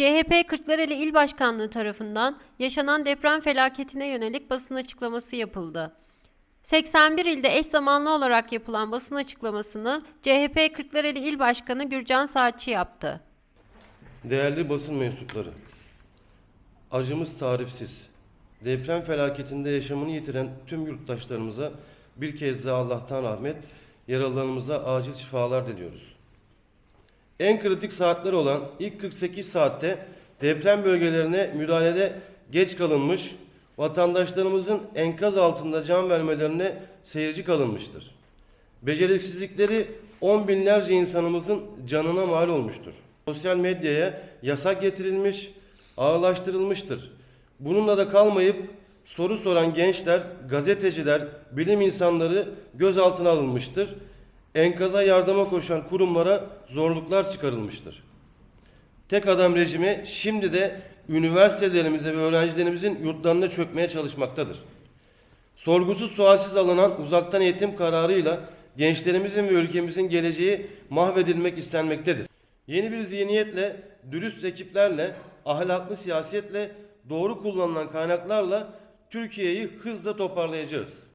CHP Kırklareli İl Başkanlığı tarafından yaşanan deprem felaketine yönelik basın açıklaması yapıldı. 81 ilde eş zamanlı olarak yapılan basın açıklamasını CHP Kırklareli İl Başkanı Gürcan Saatçi yaptı. Değerli basın mensupları, acımız tarifsiz. Deprem felaketinde yaşamını yitiren tüm yurttaşlarımıza bir kez daha Allah'tan rahmet, yaralılarımıza acil şifalar diliyoruz. En kritik saatler olan ilk 48 saatte deprem bölgelerine müdahalede geç kalınmış, vatandaşlarımızın enkaz altında can vermelerine seyirci kalınmıştır. Beceriksizlikleri on binlerce insanımızın canına mal olmuştur. Sosyal medyaya yasak getirilmiş, ağırlaştırılmıştır. Bununla da kalmayıp soru soran gençler, gazeteciler, bilim insanları gözaltına alınmıştır. Enkaza yardıma koşan kurumlara zorluklar çıkarılmıştır. Tek adam rejimi şimdi de üniversitelerimize ve öğrencilerimizin yurtlarına çökmeye çalışmaktadır. Sorgusuz sualsiz alınan uzaktan eğitim kararıyla gençlerimizin ve ülkemizin geleceği mahvedilmek istenmektedir. Yeni bir zihniyetle, dürüst ekiplerle, ahlaklı siyasetle, doğru kullanılan kaynaklarla Türkiye'yi hızla toparlayacağız.